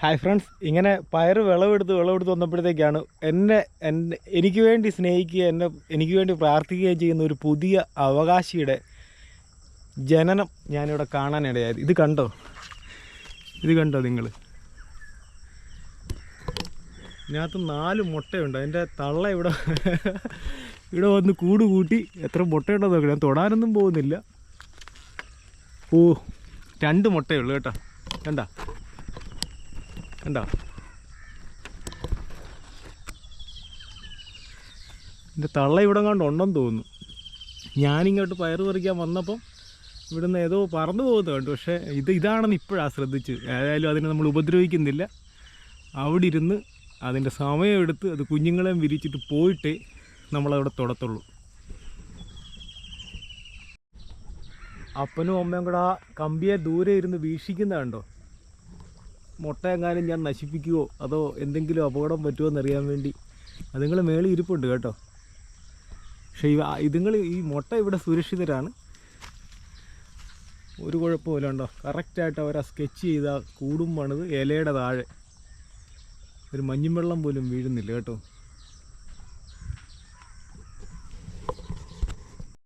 Hi friends ഇങ്ങനെ പയറ് വിളവെടുത്ത് വിളവെടുത്ത് വന്നപ്പോഴത്തേക്കാണ് എന്നെ എന്റെ എനിക്ക് വേണ്ടി സ്നേഹിക്കുകയും എന്നെ എനിക്ക് വേണ്ടി പ്രാർത്ഥിക്കുകയും ചെയ്യുന്ന ഒരു പുതിയ അവകാശിയുടെ ജനനം ഞാനിവിടെ കാണാനിടയായത്. ഇത് കണ്ടോ? ഇത് കണ്ടോ നിങ്ങൾ ഇതിനകത്ത് നാല് മുട്ടയുണ്ട്. അതിന്റെ തള്ള ഇവിടെ ഇവിടെ വന്ന് കൂട് കൂട്ടി എത്ര മുട്ടയുണ്ടോ നോക്കണം ഞാൻ തൊടാനൊന്നും പോകുന്നില്ല. ഓ രണ്ട് മുട്ടയുള്ളൂ കേട്ടോ. കണ്ട? കണ്ടോ? എന്റെ തള്ള ഇവിടെ കണ്ട് ഉണ്ടെന്ന് തോന്നുന്നു. ഞാനിങ്ങോട്ട് പയറ് പറിക്കാൻ വന്നപ്പം ഇവിടുന്ന് ഏതോ പറന്നു പോകുന്നത് കണ്ടു. പക്ഷേ ഇത് ഇതാണെന്ന് ഇപ്പോഴാണ് ശ്രദ്ധിച്ചു. ഏതായാലും അതിനെ നമ്മൾ ഉപദ്രവിക്കുന്നില്ല. അവിടെ ഇരുന്ന് അതിന്റെ സമയമെടുത്ത് അത് കുഞ്ഞുങ്ങളെയും വിരിച്ചിട്ട് പോയിട്ടേ നമ്മളവിടെ തൊടത്തുള്ളൂ. അപ്പനും അമ്മയും കൂടെ ആ കമ്പിയെ ദൂരെ ഇരുന്ന് വീക്ഷിക്കുന്ന കണ്ടോ? മുട്ട എങ്ങാനും ഞാൻ നശിപ്പിക്കുമോ അതോ എന്തെങ്കിലും അപകടം പറ്റുമോ എന്നറിയാൻ വേണ്ടി? അതുങ്ങൾ മേളിൽ ഇരിപ്പുണ്ട് കേട്ടോ. പക്ഷേ ഇവ ഇതുങ്ങൾ ഈ മുട്ട ഇവിടെ സുരക്ഷിതരാണ്. ഒരു കുഴപ്പമില്ല ഉണ്ടോ കറക്റ്റായിട്ട് അവർ ആ സ്കെച്ച് ചെയ്ത കൂടും പണിത് ഇലയുടെ താഴെ. ഒരു മഞ്ഞും വെള്ളം പോലും വീഴുന്നില്ല കേട്ടോ.